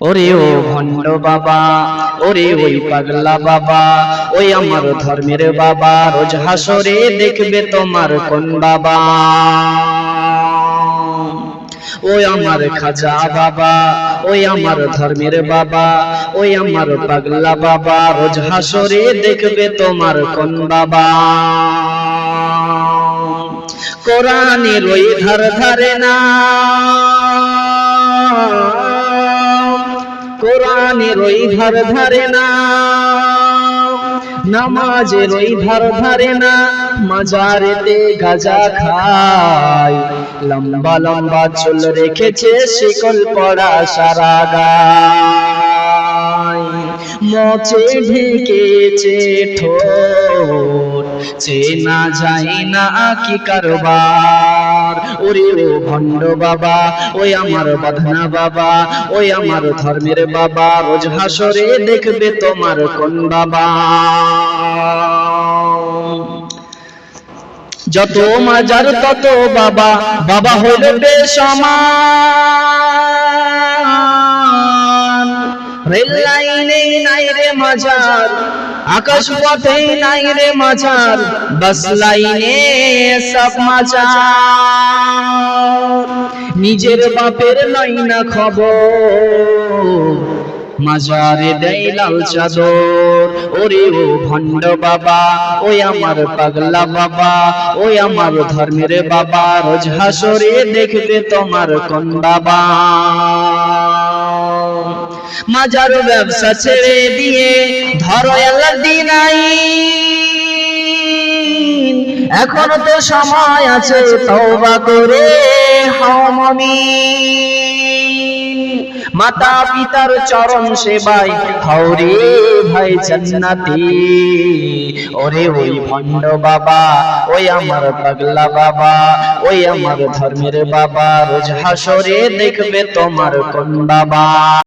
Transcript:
ওরে ও ভণ্ড বাবা, ওরে ওই পাগলা বাবা, ওই আমার ধর্মের বাবা, রোজ হাসরে দেখবে তোমার কোন বাবা। ওই আমার খাজা বাবা, ওই আমার ধর্মের বাবা, ওই আমার পাগলা বাবা, রোজ হাসরে দেখবে তোমার কোন বাবা। কোরআনের ওই ধার ধারে না। কোরআনের ওই ধার ধারে না, নামাজের ওই ধার ধারে না, মাজারেতে গাজা খায়। লম্বা লম্বা চুল রেখেছে শিকল পড়া সারা গায়। মচে ঢেকেছে ঠোঁট, চেনা যায় না কি কারবার। ও ভণ্ড বাবা, ওই আমার বাধনা বাবা, ওই আমার ধর্মের বাবা, রোজ হাসরে দেখবে তোমার কোন বাবা। যত মাজার তত বাবা বাবা হইল বেসমান রেল লাইনে নাই রে মাজার আকাশ পথে নাই রে মাজার বাস লাইনে সব মাজার নিজের বাপের নাই না খবর, মাজারে দেয় লাল চাদর। ওরে ও ভণ্ড বাবা, ওই আমার পাগলা বাবা, ওই আমার ধর্মের বাবা, রোজ হাসরে দেখবে তোমার কোন বাবা। মাজার ব্যবসা ছেড়ে দিয়ে ধরো আল্লাহ দিনাই এখনও তো সময় আছে তওবা করে হাও মাতা পিতার চরণ সেবাই হরে ভাই জান্নাতি। ওরে ওই ভণ্ড বাবা, ওই আমার পাগলা বাবা, ওই আমার ধর্মের বাবা, রোজ হাসরে দেখবে তোমার কোন বাবা।